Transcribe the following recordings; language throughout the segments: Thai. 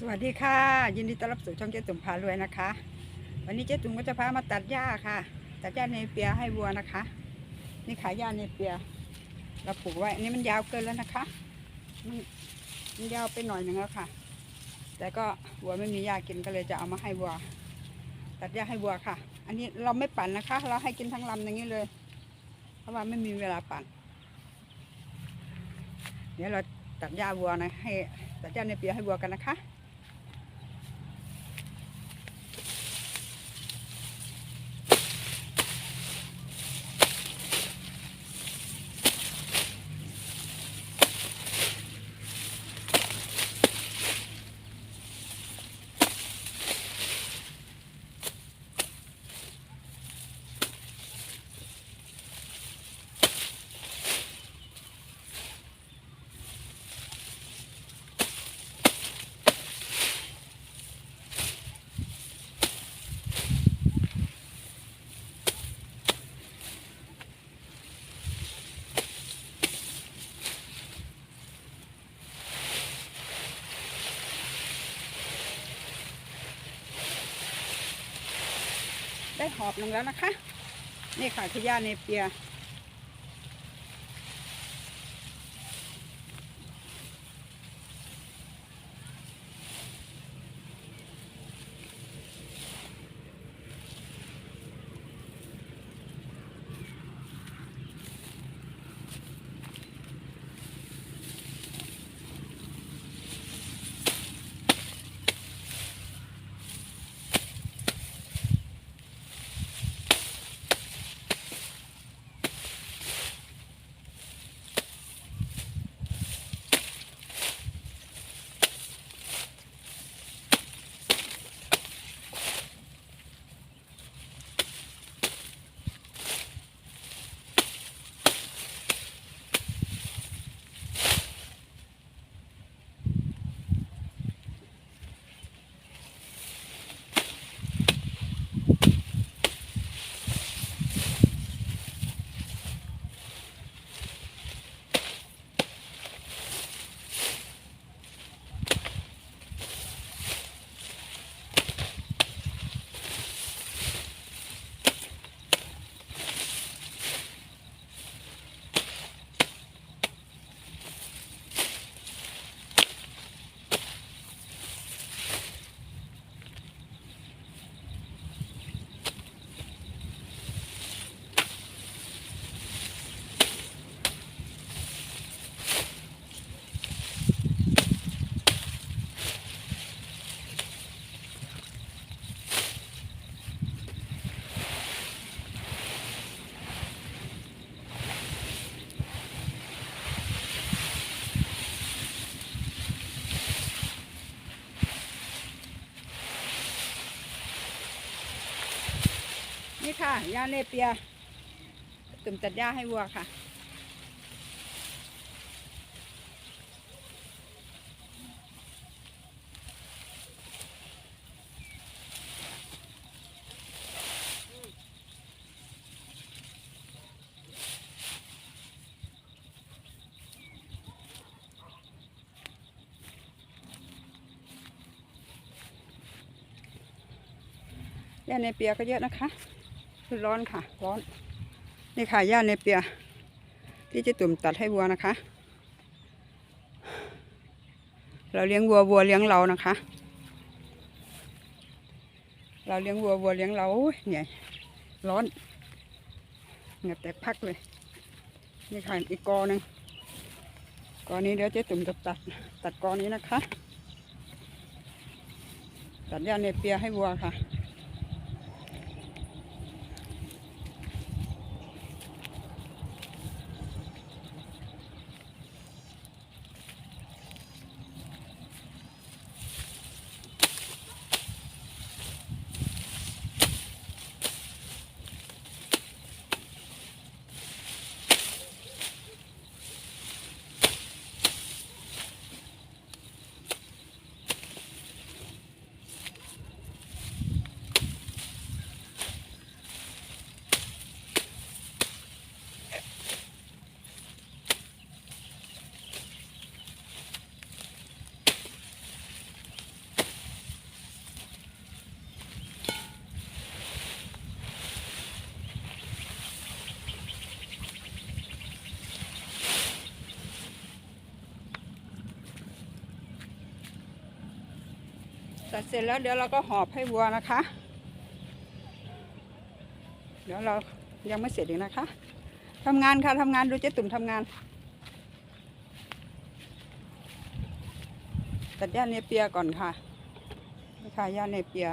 สวัสดีค่ะ ยินดีต้อนรับสู่ช่องเจ๊ตุ่มพารวยนะคะ วันนี้เจ๊ตุ่มก็จะพามาตัดหญ้าค่ะ ตัดหญ้าเนเปียให้วัวนะคะ นี่ขายหญ้าเนเปียเราปลูกไว้อันนี้มันยาวเกินแล้วนะคะ มันมันยาวไปหน่อยหนึ่งแล้วค่ะ แต่ก็วัวไม่มีหญ้ากินก็เลยจะเอามาให้วัว ตัดหญ้าให้วัวค่ะ อันนี้เราไม่ปั่นนะคะ เราให้กินทั้งลำอย่างนี้เลย เพราะว่าไม่มีเวลาปั่น เดี๋ยวเราตัดหญ้าวัวนะให้ตัดหญ้าเนเปียให้วัวกันนะคะ ได้หอบลงแล้วนะคะ นี่ค่ะขยะเนเปีย ค่ะยาเนเปียตุ่มตัดหญ้าให้วัวค่ะหญ้าเนเปียก็เยอะนะคะ ร้อนค่ะ ร้อน นี่ค่ะหญ้าเนเปีย ที่จะตุ่มตัดให้วัวนะคะ เราเลี้ยงวัววัวเลี้ยงเรานะคะ เราเลี้ยงวัววัวเลี้ยงเราโอ้ยเหนื่อยร้อนเหงื่อแตกพักเลย นี่ค่ะอีกกอหนึ่งกอนี้เดี๋ยวเจ๊ตุ่มจะตัดตัดกอนี้นะคะ ตัดหญ้าเนเปียให้วัวค่ะ ตัดเสร็จแล้วเดี๋ยวเราก็หอบให้วัวนะคะ เดี๋ยวเรายังไม่เสร็จอีกนะคะทำงานค่ะทำงานดูเจ๊ตุ่มทำงาน ตัดหญ้าเนเปียก่อนค่ะนี่ค่ะหญ้าเนเปีย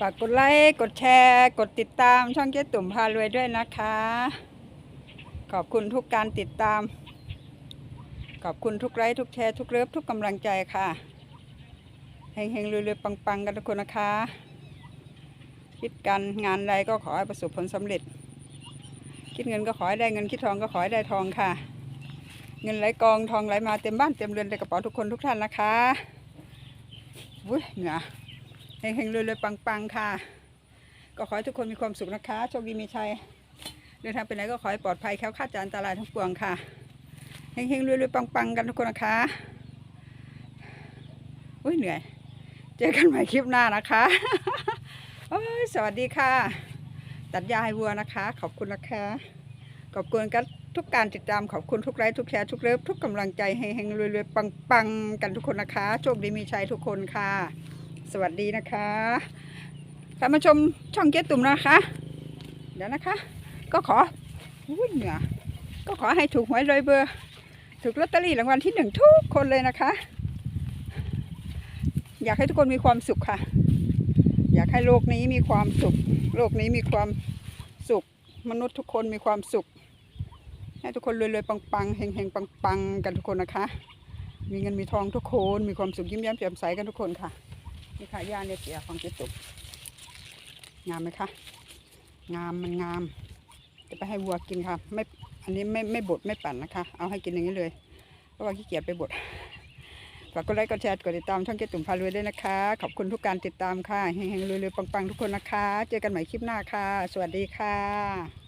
ฝากกดไลค์กดแชร์ กดติดตามช่องเจ๊ตุ่มพารวยด้วยนะคะ ขอบคุณทุกการติดตาม ขอบคุณทุกไลค์ทุกแชร์ทุกเลิฟทุกกำลังใจค่ะเฮงๆรวยๆปังๆ กันทุกคนนะคะ คิดกันงานใดก็ขอให้ประสบผลสำเร็จ คิดเงินก็ขอให้ได้เงินคิดทองก็ขอให้ได้ทองค่ะ เงินไหลกองทองไหลมาเต็มบ้านเต็มเรือนในกระเป๋าทุกคนทุกท่านนะคะวุ้ยเหงื่อ เฮงๆรวยๆปังๆค่ะ ก็ขอให้ทุกคนมีความสุขนะคะ โชคดีมีชัยเดินทางไปไหนก็ขอให้ปลอดภัยแค้วคาดจากอันตรายทั้งปวงค่ะเฮงๆรวยๆปังๆกันทุกคนนะคะอุ้ยเหนื่อย เจอกันใหม่คลิปหน้านะคะสวัสดีค่ะ ตัดยาให้วัวนะคะ ขอบคุณนะคะ ขอบคุณกันทุกการติดตามขอบคุณทุกไลค์ทุกแชร์ทุกเลิฟทุกกำลังใจเฮงๆรวยๆปังๆกันทุกคนนะคะ โชคดีมีชัยทุกคนค่ะ สวัสดีนะคะท่านมาชมช่องเจ๊ตุ่มนะคะ เดี๋ยวนะคะ ก็ขออุ้ยเหนือก็ขอให้ถูกหวยรวยเบอร์ ถูกลอตเตอรี่รางวัลที่หนึ่งทุกคนเลยนะคะ อยากให้ทุกคนมีความสุขค่ะ อยากให้โลกนี้มีความสุข โลกนี้มีความสุข มนุษย์ทุกคนมีความสุข ให้ทุกคนรวยๆปังๆเฮงๆปังๆกันทุกคนนะคะ มีเงินมีทองทุกคน มีความสุขยิ้มแย้มแจ่มใสกันทุกคนค่ะ นี่ค่ะย่าเนี่ยเปียของเจ๊ตุกงามไหมคะ งามมันงาม จะไปให้วัวกินค่ะ ไม่ อันนี้ไม่ไม่บดไม่ปั่นนะคะ เอาให้กินอย่างนี้เลย เพราะว่าขี้เกียจไปบด ฝากกดไลค์กดแชร์กดติดตามช่องเจ๊ตุ่มพารวยด้วยนะคะ ขอบคุณทุกการติดตามค่ะ เฮงๆรวยๆปังๆ ทุกคนนะคะ เจอกันใหม่คลิปหน้าค่ะ สวัสดีค่ะ